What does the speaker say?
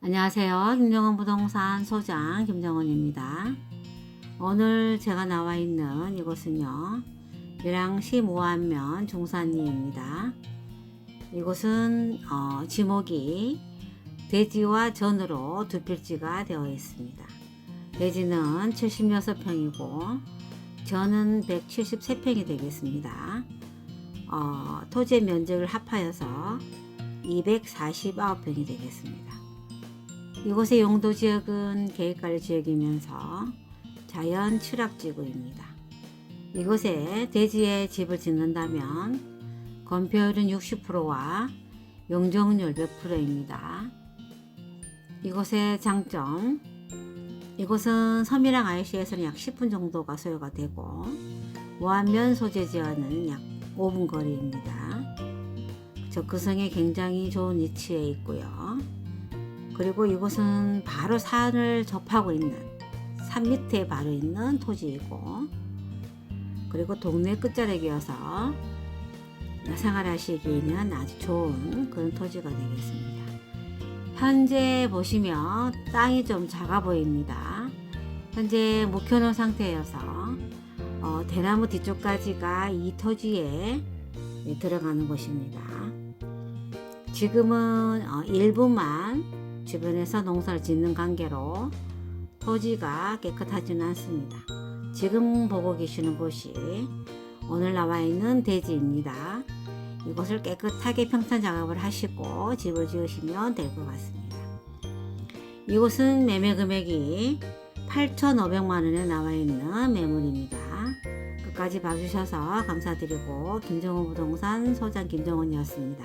안녕하세요. 김정원 부동산 소장 김정원입니다. 오늘 제가 나와 있는 이곳은요. 밀양시 무안면 중산리입니다. 이곳은 어, 지목이 대지와 전으로 두 필지가 되어 있습니다. 대지는 76평이고 전은 173평이 되겠습니다. 어, 토지의 면적을 합하여서 249평이 되겠습니다. 이곳의 용도 지역은 계획관리 지역이면서 자연 취락지구입니다. 이곳에 대지에 집을 짓는다면 건폐율은 60%와 용적률 100%입니다. 이곳의 장점 이곳은 섬이랑 IC에서는 약 10분 정도가 소요가 되고 무안면 소재지와는 약 5분 거리입니다. 접근성에 굉장히 좋은 위치에 있고요. 그리고 이곳은 바로 산을 접하고 있는 산 밑에 바로 있는 토지이고 그리고 동네 끝자락이어서 생활하시기에는 아주 좋은 그런 토지가 되겠습니다. 현재 보시면 땅이 좀 작아 보입니다. 현재 묵혀놓은 상태여서 어, 대나무 뒤쪽까지가 이 토지에 네, 들어가는 곳입니다. 지금은 어, 일부만 주변에서 농사를 짓는 관계로 토지가 깨끗하지는 않습니다. 지금 보고 계시는 곳이 오늘 나와 있는 대지입니다. 이곳을 깨끗하게 평탄 작업을 하시고 집을 지으시면 될 것 같습니다. 이곳은 매매 금액이 8,500만 원에 나와 있는 매물입니다. 끝까지 봐주셔서 감사드리고 김정호 부동산 소장 김정원이었습니다.